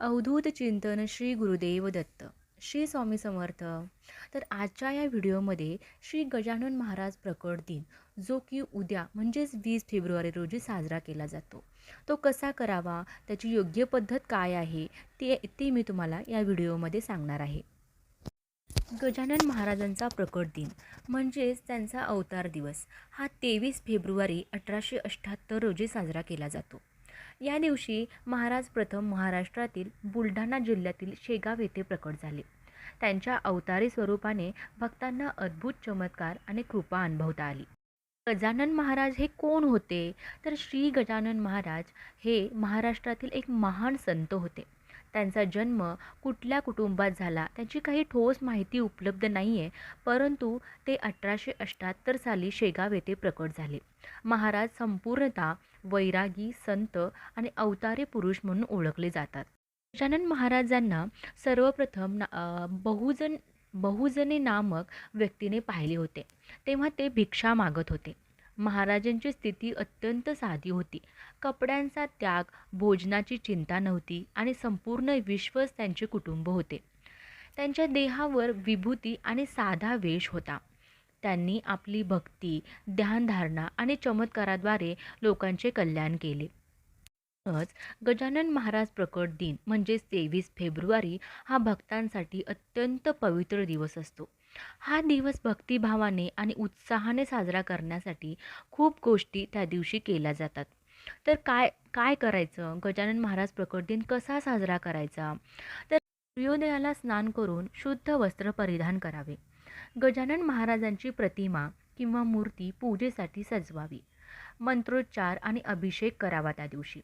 अवधूत चिंतन श्री गुरुदेव दत्त श्री स्वामी समर्थ. तर आजच्या या व्हिडिओमध्ये श्री गजानन महाराज प्रकट दिन जो की उद्या म्हणजेच वीस फेब्रुवारी रोजी साजरा केला जातो. तो कसा करावा त्याची योग्य पद्धत काय आहे ते ते मी तुम्हाला या व्हिडिओमध्ये सांगणार आहे. गजानन महाराजांचा प्रकट दिन म्हणजेच त्यांचा अवतार दिवस हा तेवीस फेब्रुवारी अठराशे अठ्ठ्याहत्तर रोजी साजरा केला जातो. या दिवशी महाराज प्रथम महाराष्ट्रातील बुलढाणा जिल्ह्यातील शेगाव येथे प्रकट झाले. त्यांच्या अवतारी स्वरूपाने भक्तांना अद्भुत चमत्कार आणि कृपा अनुभवता आली. गजानन महाराज हे कोण होते? तर श्री गजानन महाराज हे महाराष्ट्रातील एक महान संत होते. त्यांचा जन्म कुठल्या कुटुंबात झाला त्याची काही ठोस माहिती उपलब्ध नाही आहे परंतु ते अठराशे अष्ट्याहत्तर साली शेगाव येथे प्रकट झाले. महाराज संपूर्णतः वैरागी संत आणि अवतारे पुरुष म्हणून ओळखले जातात. गजानन महाराजांना सर्वप्रथम ना बहुजन बहुजने नामक व्यक्तीने पाहिले होते. तेव्हा ते भिक्षा मागत होते. महाराजांची स्थिती अत्यंत साधी होती. कपड्यांचा त्याग भोजनाची चिंता नव्हती आणि संपूर्ण विश्वच त्यांचे कुटुंब होते. त्यांच्या देहावर विभूती आणि साधा वेश होता. त्यांनी आपली भक्ती ध्यानधारणा आणि चमत्काराद्वारे लोकांचे कल्याण केले. म्हणूनच गजानन महाराज प्रकट दिन म्हणजेच तेवीस फेब्रुवारी हा भक्तांसाठी अत्यंत पवित्र दिवस असतो. हा दिवस भक्तिभावाने आणि उत्साहाने साजरा करण्यासाठी खूप गोष्टी त्या दिवशी केल्या जातात. तर काय काय करायचं? गजानन महाराज प्रकट दिन कसा साजरा करायचा? तर सूर्योदयाला स्नान करून शुद्ध वस्त्र परिधान करावे. गजानन महाराजांची प्रतिमा किंवा मूर्ती पूजेसाठी सजवावी. मंत्रोच्चार आणि अभिषेक करावा त्या दिवशी.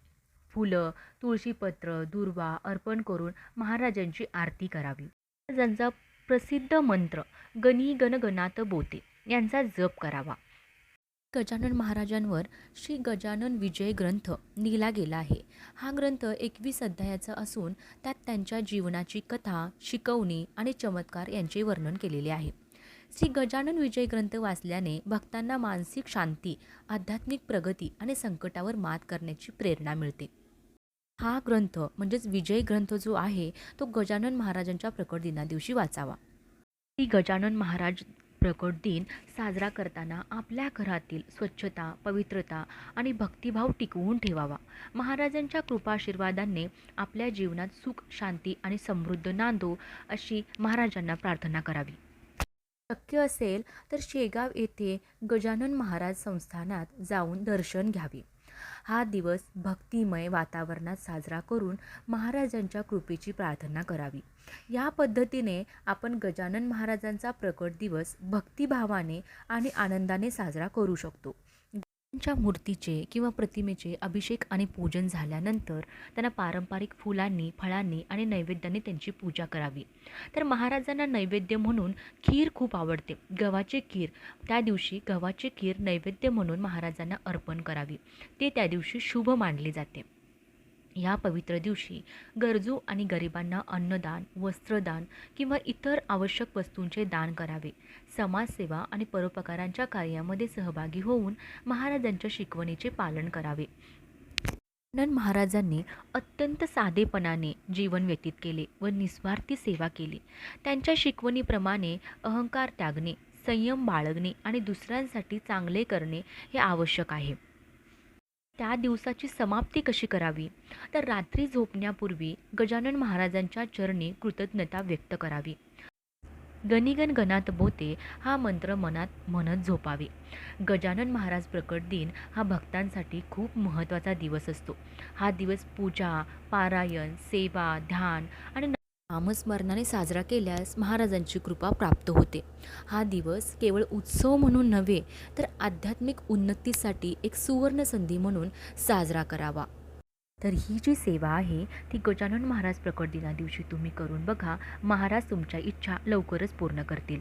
फुलं तुळशीपत्र दुर्वा अर्पण करून महाराजांची आरती करावी. महाराजांचा प्रसिद्ध मंत्र गणी गणगणात बोते यांचा जप करावा. गजानन महाराजांवर श्री गजानन विजय ग्रंथ लिहिला गेला आहे. हा ग्रंथ एकवीस अध्यायाचा असून त्यात त्यांच्या जीवनाची कथा शिकवणी आणि चमत्कार यांचे वर्णन केलेले आहे. श्री गजानन विजय ग्रंथ वाचल्याने भक्तांना मानसिक शांती आध्यात्मिक प्रगती आणि संकटावर मात करण्याची प्रेरणा मिळते. हा ग्रंथ म्हणजेच विजय ग्रंथ जो आहे तो गजानन महाराजांच्या प्रकट दिना दिवशी वाचावा. श्री गजानन महाराज प्रकट दिन साजरा करताना आपल्या घरातील स्वच्छता पवित्रता आणि भक्तिभाव टिकवून ठेवावा. महाराजांच्या कृपाशीर्वादाने आपल्या जीवनात सुख शांती आणि समृद्ध नांदो अशी महाराजांना प्रार्थना करावी. शक्य असेल तर शेगाव येथे गजानन महाराज संस्थानात जाऊन दर्शन घ्यावे. हा दिवस भक्तिमय वातावरणात साजरा करून महाराजांच्या कृपेची प्रार्थना करावी. या पद्धतीने आपण गजानन महाराजांचा प्रकट दिवस भक्तिभावाने आणि आनंदाने साजरा करू शकतो. त्यांच्या मूर्तीचे किंवा प्रतिमेचे अभिषेक आणि पूजन झाल्यानंतर त्यांना पारंपरिक फुलांनी फळांनी आणि नैवेद्याने त्यांची पूजा करावी. तर महाराजांना नैवेद्य म्हणून खीर खूप आवडते. गव्हाची खीर त्या दिवशी गव्हाची खीर नैवेद्य म्हणून महाराजांना अर्पण करावी. ते त्या दिवशी शुभ मानले जाते. या पवित्र दिवशी गरजू आणि गरिबांना अन्नदान वस्त्रदान किंवा इतर आवश्यक वस्तूंचे दान करावे. समाजसेवा आणि परोपकारांच्या कार्यामध्ये सहभागी होऊन महाराजांच्या शिकवणीचे पालन करावे. गजानन महाराजांनी अत्यंत साधेपणाने जीवन व्यतीत केले व निस्वार्थी सेवा केली. त्यांच्या शिकवणीप्रमाणे अहंकार त्यागणे संयम बाळगणे आणि दुसऱ्यांसाठी चांगले करणे हे आवश्यक आहे. त्या दिवसाची समाप्ती कशी करावी? तर रात्री झोपण्यापूर्वी गजानन महाराजांच्या चरणी कृतज्ञता व्यक्त करावी. गणिगण गणात बोते हा मंत्र मनात म्हणत झोपावे. गजानन महाराज प्रकट दिन हा भक्तांसाठी खूप महत्त्वाचा दिवस असतो. हा दिवस पूजा पारायण सेवा ध्यान आणि नामस्मरणाने साजरा केल्यास महाराजांची कृपा प्राप्त होते. हा दिवस केवळ उत्सव म्हणून नव्हे तर आध्यात्मिक उन्नतीसाठी एक सुवर्ण संधी म्हणून साजरा करावा. तर ही जी सेवा आहे ती गजानन महाराज प्रकट दिना दिवशी तुम्ही करून बघा. महाराज तुमच्या इच्छा लवकरच पूर्ण करतील.